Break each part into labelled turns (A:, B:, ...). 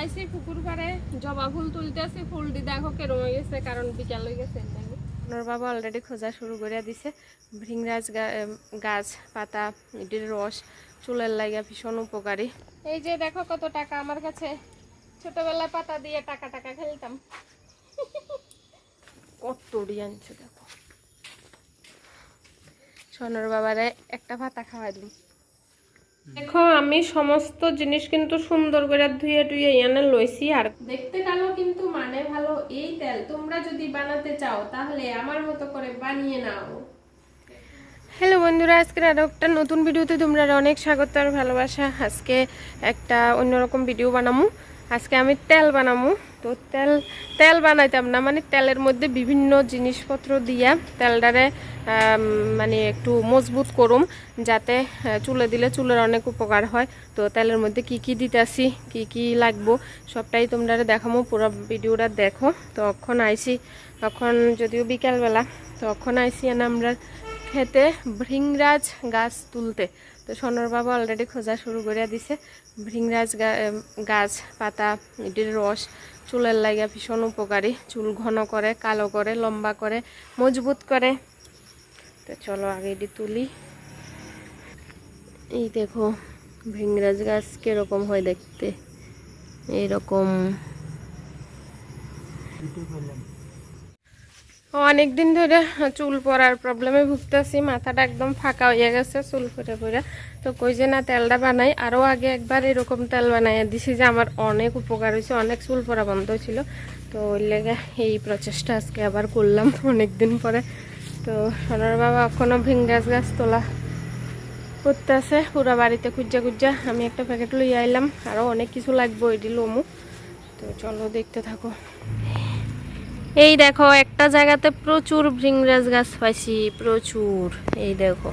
A: আইসি পুকুর পাড়ে জবা ফুল তুলতেছি ফুলটি দেখো কেরম হয়ে গেছে কারণ বিকাল হয়ে গেছে ওনার বাবা অলরেডি খোঁজা শুরু করে দিছে। ভৃংরাজ গাছ পাতা এটির রস চুলের লাগা ভীষণ উপকারী। এই যে দেখো কত টাকা আমার কাছে। ছোটবেলায় পাতা দিয়ে টাকা টাকা খেলতাম। কত আনছে দেখো। সোনার বাবারে একটা পাতা খাওয়াই দিই দেখো, আমি সমস্ত জিনিস কিন্তু সুন্দর করে ধুয়ে টুয়ে এনে লইছি আর দেখতে কালো কিন্তু মানে ভালো? এই তেল তোমরা যদি বানাতে চাও, তাহলে আমার মতো করে বানিয়ে নাও। হ্যালো বন্ধুরা, আজকের আরও একটা নতুন ভিডিওতে তোমরা অনেক স্বাগত আর ভালোবাসা। আজকে একটা অন্যরকম ভিডিও বানামু। আজকে আমি তেল বানামু। তো তেল তেল বানাইতাম না মানে তেলের মধ্যে বিভিন্ন জিনিসপত্র দিয়া তেলটারে মানে একটু মজবুত করুম, যাতে চুলে দিলে চুলের অনেক উপকার হয়। তো তেলের মধ্যে কি কি দিতেছি, কি কি লাগবো, সবটাই তোমরা দেখামো, পুরো ভিডিওটা দেখো। তখন আইসি তখন যদিও বিকালবেলা, তখন আইসি আমরা খেতে ভৃংরাজ গাছ তুলতে। তো সোনার বাবা অলরেডি খোঁজা শুরু করে দিছে, ভৃংরাজ গাছ, পাতা এটির রস চুলের লাগা ভীষণ উপকারী। চুল ঘন করে, কালো করে, লম্বা করে, মজবুত করে। তো চলো আগে এটি তুলি। এই দেখো ভেংরাজ গাছ কীরকম হয় দেখতে। এইরকম। অনেক দিন ধরে চুল পড়ার প্রবলেমে ভুগতেছি, মাথাটা একদম ফাঁকা হয়ে গেছে, চুল ফুটে ফুটে। তো কই যে না, তেলটা বানাই। আরও আগে একবার এরকম তেল বানাইয়া দিছি যে আমার অনেক উপকার হয়েছে, অনেক চুল পরা বন্ধ হয়েছিল। তো ওই লেগে এই প্রচেষ্টা আজকে আবার করলাম অনেক দিন পরে। তো সোনার বাবা এখনও ভিঙ্গাস গাছ তোলা করতেছে, পুরা বাড়িতে খুঁজা খুঁজা। আমি একটা প্যাকেট লইয়া আইলাম আরও অনেক কিছু লাগবে ওইটি লমু। তো চলো দেখতে থাকো। এই দেখো, একটা জায়গাতে প্রচুর ভৃংরাজ গাছ পাইছি, প্রচুর। এই দেখো,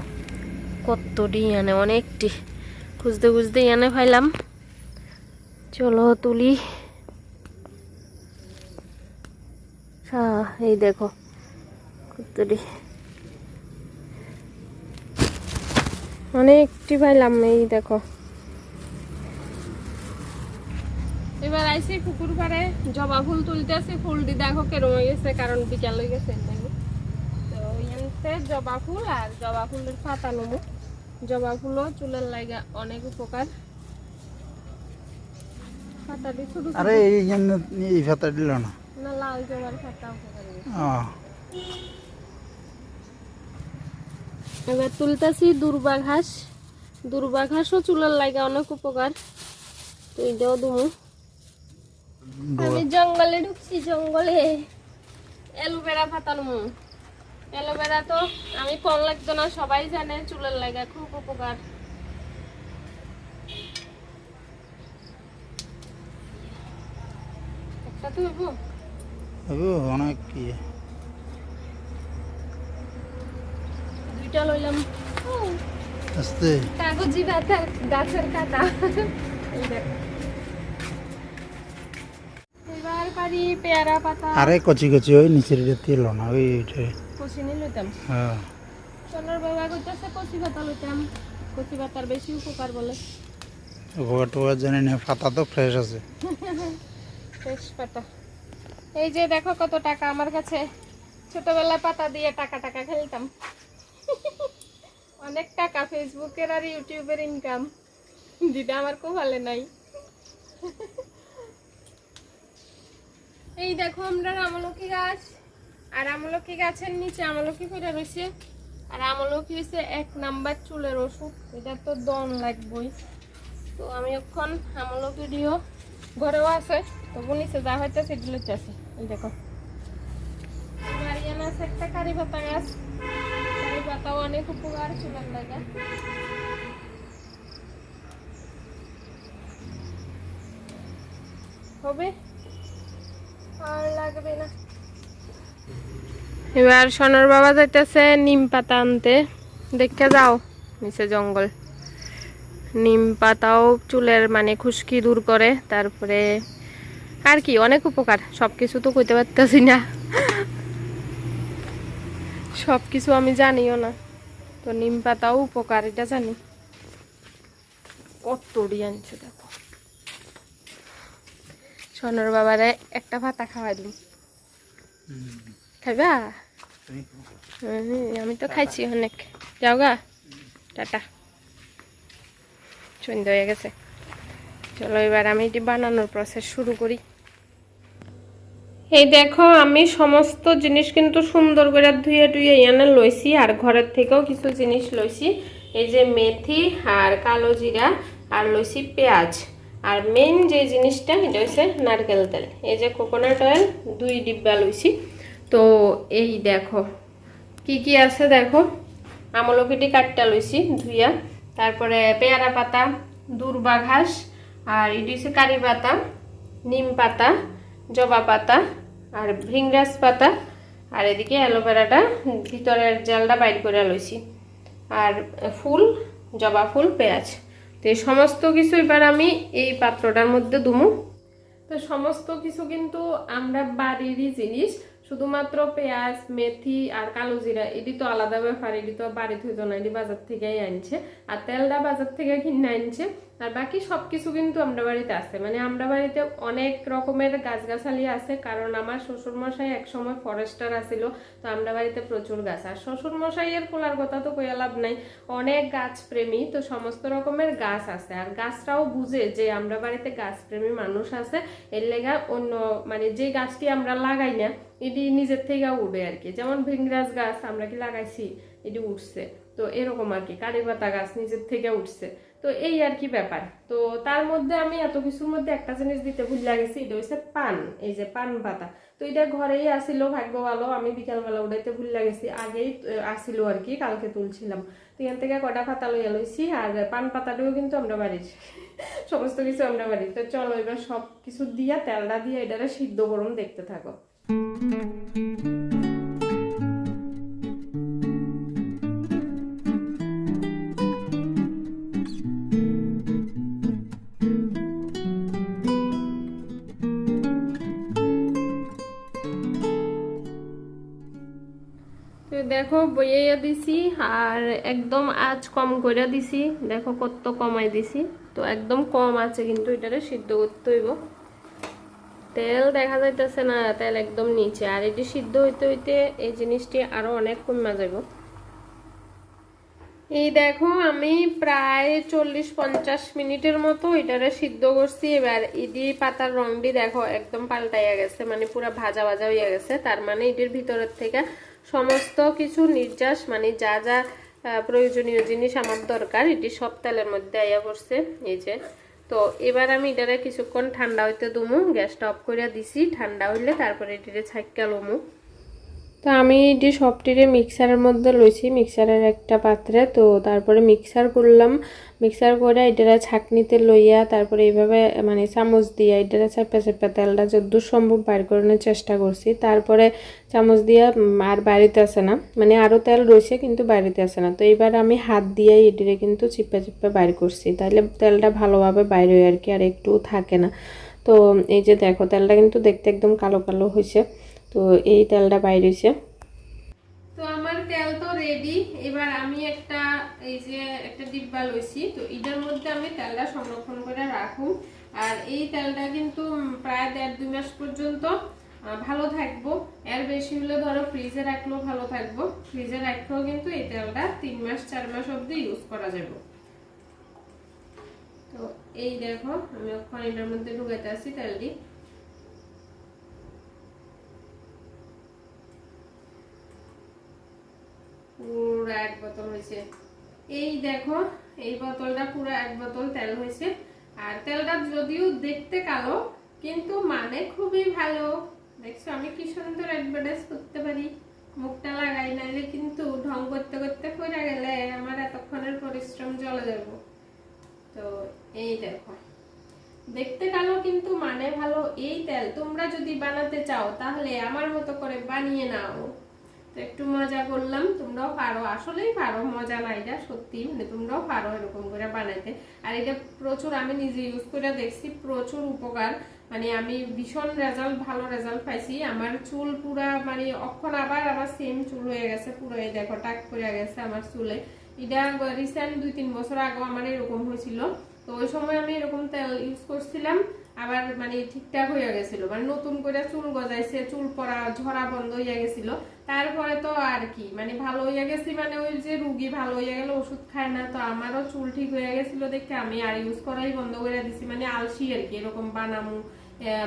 A: কতটি আনে অনেকটি। খুঁজতে খুঁজতে এনে পাইলাম। চলো তুলি। হ্যাঁ এই দেখো, কতটি। অনেকটি পাইলাম, এই দেখো। আইসি পুকুর পাড়ে জবা ফুল তুলতেছি ফুলটি দেখো কেরম হয়ে গেছে কারণ বিকাল হয়ে গেছে তো জবা ফুল আর জবা ফুলের পাতা নেব জবা ফুলও চুলের লাগা অনেক উপকার পাতাটি ছোট ছোট
B: আরে এই এই ভাতা দিল না।
A: না লাল জবার পাতা উপকারী এবার তুলতেছি দুর্বা ঘাস দুর্বা ঘাসও চুলের লাগা অনেক উপকার তো এইটাও দুমু। আমি জঙ্গলে ঢুকছি জঙ্গলে। অ্যালোভেরা পাতা নেব অ্যালোভেরা তো আমি কম লাগতো না সবাই জানে চুলের লাগা খুব উপকার। একটা তো
B: অনেক কি।
A: দুইটা লইলাম।
B: আস্তে।
A: কাগজি গাছের কাটা এই দেখো। এবার পারি পেয়ারা পাতা।
B: আরে কচি কচি ওই নিচের এটা তেল না ওই এটা
A: কষি নিয়ে লইতাম
B: হ্যাঁ
A: সোনার বাবা কইতাছে কচি পাতা লইতাম কচি পাতার বেশি উপকার বলে।
B: উপকার টুকার জানি না পাতা তো ফ্রেশ আছে।
A: ফ্রেশ পাতা। এই যে দেখো কত টাকা আমার কাছে। ছোটবেলায় পাতা দিয়ে টাকা টাকা খেলতাম অনেক টাকা ফেসবুকের আর ইউটিউবের ইনকাম যেটা আমার খুব ভালো নাই। এই দেখো আমরা আমলকি গাছ। আর আমলকি গাছের নিচে আমলকি ফেটে রয়েছে। আর আমলকি হচ্ছে এক নাম্বার চুলের ওষুধ। এটা তো দন লাগবই। তো আমি এখন আমলকি দিও ঘরেও আছে। তবু নিচে যা হয়তো সেগুলো আছে। এই দেখো। একটা কারি পাতা গাছ। কারি অনেক উপকার চুলের লাগে। হবে? এবার সোনার বাবা যাইতেছে নিম পাতা আনতে। দেখে যাও, নিচে জঙ্গল। নিম পাতাও চুলের মানে খুশকি দূর করে, তারপরে আর কি, অনেক উপকার। সব কিছু তো কইতে পারতেছি না। সব কিছু আমি জানিও না। তো নিম পাতাও উপকার, এটা জানি। কত আনছে দেখো। সোনর বাবারে একটা ভাতা খাওয়াই দিন খাইবা? আমি তো খাইছি অনেক। যাও গা। টাটা। সন্ধ্যা হয়ে গেছে। চলো এবার আমি এটি বানানোর প্রসেস শুরু করি। এই দেখো, আমি সমস্ত জিনিস কিন্তু সুন্দর করে ধুয়ে টুয়ে এনে লইছি আর ঘরের থেকেও কিছু জিনিস লইছি। এই যে মেথি আর কালো জিরা আর লইছি পেঁয়াজ। আর মেইন যে জিনিসটা, এটা হচ্ছে নারকেল তেল। এই যে কোকোনাট অয়েল দুই ডিব্বা লইছি। তো এই দেখো, কি কি আছে দেখো? আমলকিটি কাটটা লইছি ধুইয়া। তারপরে পেয়ারা পাতা, দূর্বা ঘাস, আর এটি হচ্ছে কারি পাতা, নিম পাতা, জবা পাতা, আর ভৃংরাজ পাতা। আর এদিকে অ্যালোভেরাটা ভিতরের জেলটা বাইর করে লইছি। আর ফুল, জবা ফুল, পেঁয়াজ। তো সমস্ত কিছু এবার আমি এই পাত্রটার মধ্যে দুমু। তো সমস্ত কিছু কিন্তু আমরা বাড়িরই জিনিস, শুধুমাত্র পেঁয়াজ, মেথি আর কালো জিরা, এটি তো আলাদা ব্যাপার, এটি তো বাড়ি হইতো না, এটি বাজার থেকেই আনছে। আর তেলটা বাজার থেকে কিনে আনছে। আর বাকি সব কিছু কিন্তু আমরা বাড়িতে আছে। মানে আমরা বাড়িতে অনেক রকমের গাছগাছালি আছে, কারণ আমার শ্বশুর মশাই একসময় ফরেস্টার আছিল, তো আমরা বাড়িতে প্রচুর গাছ। আর শ্বশুর মশাইয়ের খোলার কথা তো কইয়া লাভ নাই, অনেক গাছ প্রেমী তো সমস্ত রকমের গাছ আছে। আর গাছটাও বুঝে যে আমরা বাড়িতে গাছ প্রেমী মানুষ আছে, এর লেগা অন্য মানে যে গাছটি আমরা লাগাই না, এটি নিজের থেকে উঠে আর কি। যেমন ভেঙ্গরাজ গাছ আমরা কি লাগাইছি, এটি উঠছে। তো এরকম আর কি, কারি পাতা গাছ নিজের থেকে উঠছে। তো এই আর কি ব্যাপার। তো তার মধ্যে আমি এত কিছুর মধ্যে একটা জিনিস দিতে ভুল লাগেছি এটা হচ্ছে পান, এই যে পান পাতা। তো এটা ঘরেই আসিল, ভাগ্য ভালো, আমি বিকালবেলা উঠাইতে ভুল লাগেছি আগেই আসিল আর কি, কালকে তুলছিলাম। তো এখান থেকে কটা পাতা লইয়া লইছি, আর পান পাতাটাও কিন্তু আমরা বাড়ির, সমস্ত কিছু আমরা বাড়ির। তো চলো এবার সব কিছু দিয়া, তেলটা দিয়ে এটারে সিদ্ধ গরম দেখতে থাকো। দেখো বইয়া দিছি আর একদম আজ কম করে দিছি। দেখো কত কমাই দিছি। তো একদম কম আছে কিন্তু এটারে সিদ্ধ করতে হইব। তেল দেখা যাইতেছে না, তেল একদম নিচে। আর এটি সিদ্ধ হইতে হইতে এই জিনিসটি আরও অনেক কমা যাব এই দেখো আমি প্রায় চল্লিশ পঞ্চাশ মিনিটের মতো এটারে সিদ্ধ করছি। এবার ইডি পাতার রংটি দেখো একদম পাল্টাইয়া গেছে মানে পুরো ভাজা ভাজা হইয়া গেছে। তার মানে এটির ভিতরের থেকে সমস্ত কিছু নির্যাস মানে যা যা প্রয়োজনীয় জিনিস আমার দরকার, এটি সব তেলের মধ্যে আইয়া পড়ছে, এই যে। তো এবার আমি এটারে কিছুক্ষণ ঠান্ডা হইতে দুমু, গ্যাসটা অফ করিয়া দিছি, ঠান্ডা হইলে তারপরে এটিরে ছাইক্কা লমু। তো আমি এটি সবটিরে মিক্সারের মধ্যে লইছি মিক্সারের একটা পাত্রে। তো তারপরে মিক্সার করলাম। মিক্সার করে এটারা ছাকনিতে লইয়া তারপরে এইভাবে মানে চামচ দিয়া এটারা চেপে চেপে তেলটা যদ্দূর সম্ভব বাইর করানোর চেষ্টা করছি। তারপরে চামচ দিয়া আর বাড়িতে আসে না। মানে আরও তেল রয়েছে কিন্তু বাড়িতে আসে না। তো এবার আমি হাত দিয়ে এটিরে কিন্তু চিপে চিপে বাইর করছি। তাহলে তেলটা ভালোভাবে বাইর হয় আর কি, আর একটু থাকে না। তো এই যে দেখো, তেলটা কিন্তু দেখতে একদম কালো কালো হয়েছে তো এই তেলটা বাইর হয়েছে। তো আমার তেল তো রেডি এবার আমি একটা, এই যে একটা ডিব্বা লইছি। তো এটার মধ্যে আমি তেলটা সংরক্ষণ করে রাখুম আর এই তেলটা কিন্তু প্রায় দেড় দুই মাস পর্যন্ত ভালো থাকব। এর বেশি হলে ধরো ফ্রিজে রাখলেও ভালো থাকব। ফ্রিজে রাখলেও কিন্তু এই তেলটা তিন মাস, চার মাস অবধি ইউজ করা যাবে। তো এই দেখো, আমি ওখানে এটার মধ্যে ঢুকাইতে আসি তেলটি। পুরো এক বোতল হয়েছে। এই দেখো, এই বোতলটা পুরো এক বোতল তেল হয়েছে। আর তেলটা যদিও দেখতে কালো, কিন্তু মানে খুবই ভালো। দেখছ, আমি কি সুন্দর অ্যাডভার্টাইজ করতে পারি। মুখটা লাগাই, নাইলে কিন্তু ঢং করতে করতে পড়ে গেলে আমার এতক্ষণের পরিশ্রম জলে যাব। তো এই দেখো, দেখতে কালো কিন্তু মানে ভালো। এই তেল তোমরা যদি বানাতে চাও, তাহলে আমার মতো করে বানিয়ে নাও। একটু মজা করলাম, তোমরাও পারো। আসলেই পারো, মজা না এটা সত্যি। মানে তোমরাও পারো এরকম করে বানাইতে। আর এটা প্রচুর, আমি নিজে ইউজ করে দেখছি, প্রচুর উপকার। মানে আমি ভীষণ রেজাল্ট ভালো রেজাল্ট পাইছি। আমার চুল পুরা মানে অক্ষণ আবার আমার সেম চুল হয়ে গেছে। পুরো এই দেখো, টাক করে গেছে আমার চুলে। এটা রিসেন্ট দুই তিন বছর আগে আমার এরকম হয়েছিল। তো ওই সময় আমি এরকম তেল ইউজ করছিলাম। আবার মানে ঠিকঠাক হয়ে গেছিল। মানে নতুন করে চুল গজাইছে, চুল পড়া, ঝরা বন্ধ হয়ে গেছিল। তারপরে তো আর কি মানে ভালো হয়ে গেছি মানে ওই যে রুগী ভালো হয়ে গেল ওষুধ খায় না, তো আমারও চুল ঠিক হয়ে গেছিল দেখে আমি আর ইউজ করাই বন্ধ করে দিছি মানে আলসি আর কি, এরকম বানামু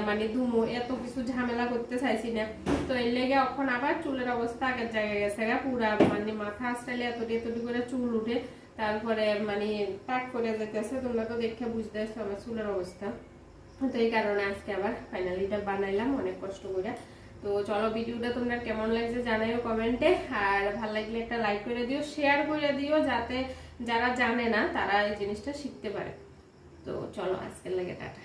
A: মানে দুমু এত কিছু ঝামেলা করতে চাইছি না। তো এর লেগে এখন আবার চুলের অবস্থা আগের জায়গায় গেছে গা, পুরা মানে মাথা আসলে এতটি এতটি করে চুল উঠে, তারপরে মানে টাক করে যেতেছে তোমরা তো দেখে বুঝতে আমার চুলের অবস্থা। তো এই কারণে আজকে আবার ফাইনালিটা বানাইলাম, অনেক কষ্ট করে তো চলো ভিডিওটা তোমরা কেমন লাগছে জানাইও কমেন্টে। আর ভালো লাগলে একটা লাইক করে দিও শেয়ার করে দিও, যাতে যারা জানে না, তারা এই জিনিসটা শিখতে পারে। তো চলো, আজকের লাগে টাটা।